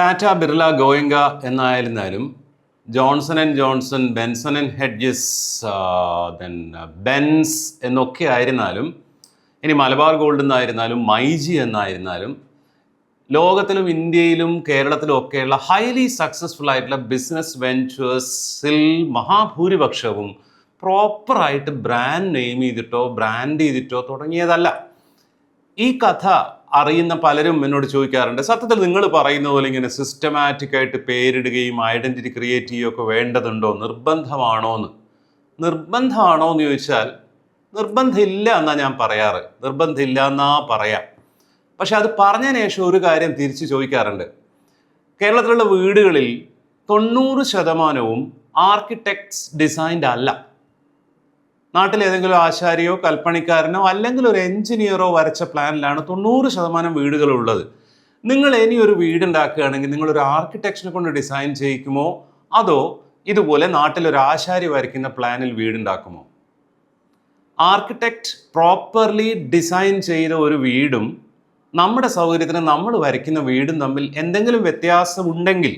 Tata Birla Goenka എന്നായിരുന്നാലും Johnson and Johnson Benson and Hedges then Benz എന്നൊക്കെ ആയിരുന്നാലും ഇനി മലബാർ ഗോൾഡ് എന്നായിരുന്നാലും മൈജി എന്നായിരുന്നാലും ലോകത്തിലും ഇന്ത്യയിലും കേരളത്തിലും ഒക്കെയുള്ള ഹൈലി സക്സസ്ഫുൾ ആയിട്ടുള്ള ബിസിനസ് വെഞ്ചേഴ്സിൽ മഹാഭൂരിപക്ഷവും പ്രോപ്പറായിട്ട് ബ്രാൻഡ് നെയിം ചെയ്തിട്ടോ ബ്രാൻഡ് ചെയ്തിട്ടോ തുടങ്ങിയതല്ല. ഈ കഥ അറിയുന്ന പലരും എന്നോട് ചോദിക്കാറുണ്ട്. സത്യത്തിൽ നിങ്ങൾ പറയുന്ന പോലെ ഇങ്ങനെ സിസ്റ്റമാറ്റിക് ആയിട്ട് പേരിടുകയും ഐഡന്റിറ്റി ക്രിയേറ്റ് ചെയ്യുകയൊക്കെ വേണ്ടതുണ്ടോ? നിർബന്ധമാണോ എന്ന് നിർബന്ധമാണോ എന്ന് ചോദിച്ചാൽ നിർബന്ധമില്ല എന്നാ ഞാൻ പറയാറ്. നിർബന്ധമില്ല എന്നാ പറയാം. പക്ഷെ അത് പറഞ്ഞതിന് ശേഷം ഒരു കാര്യം തിരിച്ചു ചോദിക്കാറുണ്ട്. കേരളത്തിലുള്ള വീടുകളിൽ തൊണ്ണൂറ് ശതമാനവും ആർക്കിടെക്ട്സ് ഡിസൈൻഡ് അല്ല. നാട്ടിൽ ഏതെങ്കിലും ആശാരിയോ കൽപ്പണിക്കാരനോ അല്ലെങ്കിൽ ഒരു എഞ്ചിനീയറോ വരച്ച പ്ലാനിലാണ് തൊണ്ണൂറ് ശതമാനം വീടുകളുള്ളത്. നിങ്ങൾ ഇനി ഒരു വീട് ഉണ്ടാക്കുകയാണെങ്കിൽ നിങ്ങൾ ഒരു ആർക്കിടെക്ചറിനെ കൊണ്ട് ഡിസൈൻ ചെയ്യിക്കുമോ? അതോ ഇതുപോലെ നാട്ടിൽ ഒരു ആശാരി വരയ്ക്കുന്ന പ്ലാനിൽ വീടുണ്ടാക്കുമോ? ആർക്കിടെക്റ്റ് പ്രോപ്പർലി ഡിസൈൻ ചെയ്ത ഒരു വീടും നമ്മുടെ സൗകര്യത്തിന് നമ്മൾ വരയ്ക്കുന്ന വീടും തമ്മിൽ എന്തെങ്കിലും വ്യത്യാസമുണ്ടെങ്കിൽ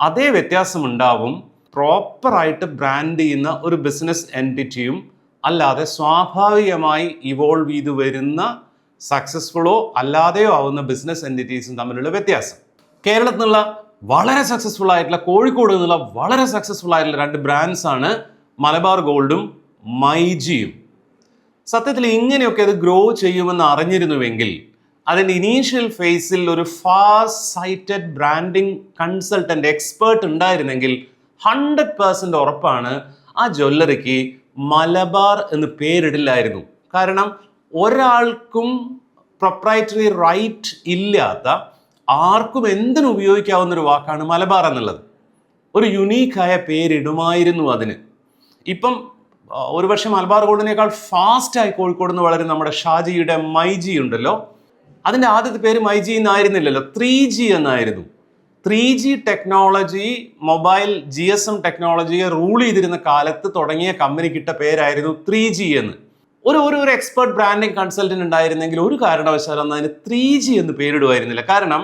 അതേ വ്യത്യാസമുണ്ടാവും. പ്രോപ്പറായിട്ട് ബ്രാൻഡ് ചെയ്യുന്ന ഒരു ബിസിനസ് എന്റിറ്റിയും അല്ലാതെ സ്വാഭാവികമായി ഇവോൾവ് ചെയ്ത് വരുന്ന സക്സസ്ഫുള്ളോ അല്ലാതെയോ ആവുന്ന ബിസിനസ് എന്റിറ്റീസും തമ്മിലുള്ള വ്യത്യാസം. കേരളത്തിൽ നിന്നുള്ള വളരെ സക്സസ്ഫുൾ ആയിട്ടുള്ള കോഴിക്കോട് നിന്നുള്ള വളരെ സക്സസ്ഫുൾ ആയിട്ടുള്ള രണ്ട് ബ്രാൻഡ്സ് ആണ് മലബാർ ഗോൾഡും മൈജിയും. സത്യത്തിൽ ഇങ്ങനെയൊക്കെ അത് ഗ്രോ ചെയ്യുമെന്ന് അറിഞ്ഞിരുന്നുവെങ്കിൽ അതിന്റെ ഇനീഷ്യൽ ഫേസിൽ ഒരു fast sighted branding consultant expert ഉണ്ടായിരുന്നെങ്കിൽ ഹൺഡ്രഡ് പേഴ്സന്റ് ഉറപ്പാണ് ആ ജ്വല്ലറിക്ക് മലബാർ എന്ന് പേരിടില്ലായിരുന്നു. കാരണം ഒരാൾക്കും പ്രൊപ്രൈറ്ററി റൈറ്റ് ഇല്ലാത്ത ആർക്കും എന്തിനു ഉപയോഗിക്കാവുന്ന ഒരു വാക്കാണ് മലബാർ എന്നുള്ളത്. ഒരു യുണീക്കായ പേരിടുമായിരുന്നു അതിന്. ഇപ്പം ഒരു ഒരുപക്ഷെ മലബാർ ഗോൾഡിനേക്കാൾ ഫാസ്റ്റായി കോഴിക്കോട് നിന്ന് വളരെ നമ്മുടെ ഷാജിയുടെ മൈജി ഉണ്ടല്ലോ. അതിന്റെ ആദ്യത്തെ പേര് മൈജി എന്നായിരുന്നില്ലല്ലോ. ത്രീ ജി എന്നായിരുന്നു. Three G technology mobile G S M ടെക്നോളജിയെ rule ചെയ്തിരുന്ന കാലത്ത് തുടങ്ങിയ കമ്പനിക്കിട്ട പേരായിരുന്നു ത്രീ ജി എന്ന്. ഒരു ഒരു ഒരു എക്സ്പേർട്ട് ബ്രാൻഡിങ് കൺസൾട്ടന്റ് ഉണ്ടായിരുന്നെങ്കിൽ ഒരു കാരണവശാലും അതിന് ത്രീ ജി എന്ന് പേരിടുമായിരുന്നില്ല. കാരണം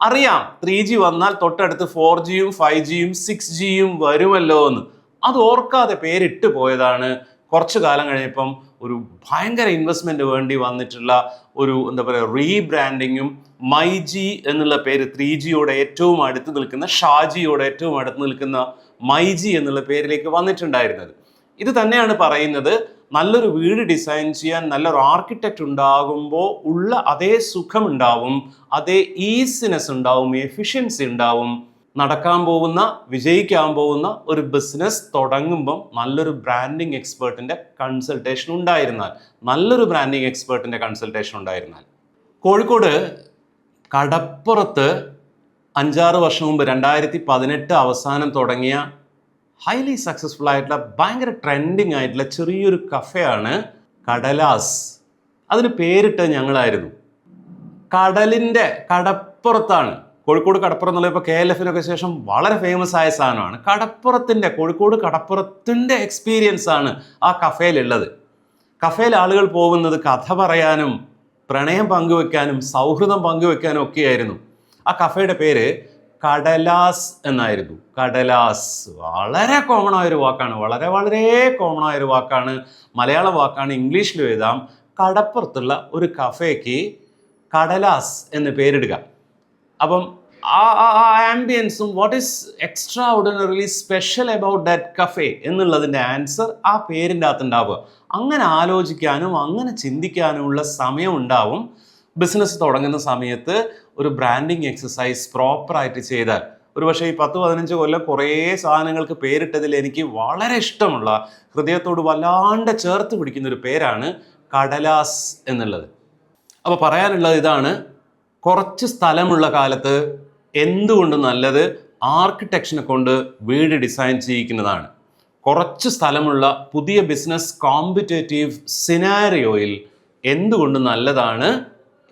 അറിയാം ത്രീ ജി വന്നാൽ തൊട്ടടുത്ത് ഫോർ ജിയും ഫൈവ് ജിയും സിക്സ് ജിയും വരുമല്ലോ എന്ന്. അത് ഓർക്കാതെ പേരിട്ട് പോയതാണ് കുറച്ചു കാലം കഴിഞ്ഞപ്പം ഒരു ഭയങ്കര ഇൻവെസ്റ്റ്മെന്റ് വേണ്ടി വന്നിട്ടുള്ള ഒരു എന്താ പറയുക റീബ്രാൻഡിങ്ങും മൈജി എന്നുള്ള പേര് ത്രീ ജിയോടെ ഏറ്റവും അടുത്ത് നിൽക്കുന്ന ഷാജിയോടെ ഏറ്റവും അടുത്ത് നിൽക്കുന്ന മൈജി എന്നുള്ള പേരിലേക്ക് വന്നിട്ടുണ്ടായിരുന്നത്. ഇത് തന്നെയാണ് പറയുന്നത് നല്ലൊരു വീട് ഡിസൈൻ ചെയ്യാൻ നല്ലൊരു ആർക്കിടെക്റ്റ് ഉണ്ടാകുമ്പോൾ ഉള്ള അതേ സുഖമുണ്ടാവും അതേ ഈസിനെസ് ഉണ്ടാവും എഫിഷ്യൻസി ഉണ്ടാവും നടക്കാൻ പോകുന്ന വിജയിക്കാൻ പോകുന്ന ഒരു ബിസിനസ് തുടങ്ങുമ്പം നല്ലൊരു ബ്രാൻഡിങ് എക്സ്പേർട്ടിന്റെ കൺസൾട്ടേഷൻ ഉണ്ടായിരുന്നാൽ നല്ലൊരു ബ്രാൻഡിങ് എക്സ്പേർട്ടിന്റെ കൺസൾട്ടേഷൻ ഉണ്ടായിരുന്നാൽ. കോഴിക്കോട് കടപ്പുറത്ത് അഞ്ചാറ് വർഷം മുമ്പ് രണ്ടായിരത്തി പതിനെട്ട് അവസാനം തുടങ്ങിയ ഹൈലി സക്സസ്ഫുൾ ആയിട്ടുള്ള ഭയങ്കര ട്രെൻഡിങ് ആയിട്ടുള്ള ചെറിയൊരു കഫയാണ് കടലാസ്. അതിന് പേരിട്ട് ഞങ്ങളായിരുന്നു. കടലിന്റെ കടപ്പുറത്താണ്. കോഴിക്കോട് കടപ്പുറം എന്നുള്ള ഇപ്പോൾ കെ എൽ എഫിനൊക്കെ ശേഷം വളരെ ഫേമസ് ആയ സാധനമാണ്. കടപ്പുറത്തിന്റെ കോഴിക്കോട് കടപ്പുറത്തിന്റെ എക്സ്പീരിയൻസ് ആണ് ആ കഫേയിലുള്ളത്. കഫേയിൽ ആളുകൾ പോകുന്നത് കഥ പറയാനും പ്രണയം പങ്കുവെക്കാനും സൗഹൃദം പങ്കുവെക്കാനും ഒക്കെയായിരുന്നു. ആ കഫേയുടെ പേര് കടലാസ് എന്നായിരുന്നു. കടലാസ്. വളരെ കോമൺ ആയൊരു വാക്കാണ്. വളരെ വളരെ കോമൺ ആയൊരു വാക്കാണ്. മലയാള വാക്കാണ് ഇംഗ്ലീഷിൽ എഴുതാം. കടപ്പുറത്തുള്ള ഒരു കഫേക്ക് കടലാസ് എന്ന് പേരിടുക. അപ്പം ആ ആംബിയൻസും what is extraordinarily special about that cafe എന്നുള്ളതിന്റെ ആൻസർ ആ പേരിന്റെ അകത്തുണ്ടാവുക. അങ്ങനെ ആലോചിക്കാനും അങ്ങനെ ചിന്തിക്കാനുമുള്ള സമയം ഉണ്ടാവും. ബിസിനസ് തുടങ്ങുന്ന സമയത്ത് ഒരു ബ്രാൻഡിങ് എക്സസൈസ് പ്രോപ്പറായിട്ട് ചെയ്താൽ. ഒരു പക്ഷേ ഈ പത്ത് പതിനഞ്ച് കൊല്ലം കുറേ സാധനങ്ങൾക്ക് പേരിട്ടതിൽ എനിക്ക് വളരെ ഇഷ്ടമുള്ള ഹൃദയത്തോട് വല്ലാണ്ട് ചേർത്ത് പിടിക്കുന്ന ഒരു പേരാണ് കടലാസ് എന്നുള്ളത്. അപ്പോൾ പറയാനുള്ളത് ഇതാണ് കുറച്ച് സ്ഥലമുള്ള കാലത്ത് എന്തുകൊണ്ട് നല്ലത് ആർക്കിടെക്ഷനെ കൊണ്ട് വീട് ഡിസൈൻ ചെയ്യിക്കുന്നതാണ്. കുറച്ച് സ്ഥലമുള്ള പുതിയ ബിസിനസ് കോമ്പറ്റേറ്റീവ് സിനാരിയോയിൽ എന്തുകൊണ്ട് നല്ലതാണ്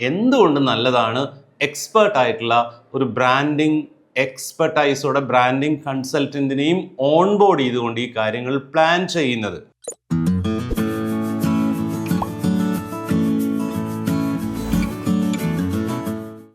എന്തുകൊണ്ട് നല്ലതാണ് എക്സ്പേർട്ടായിട്ടുള്ള ഒരു ബ്രാൻഡിങ് എക്സ്പെർട്ടൈസോടെ ബ്രാൻഡിങ് കൺസൾട്ടന്റിനെയും ഓൺബോർഡ് ചെയ്തുകൊണ്ട് ഈ കാര്യങ്ങൾ പ്ലാൻ ചെയ്യുന്നത്.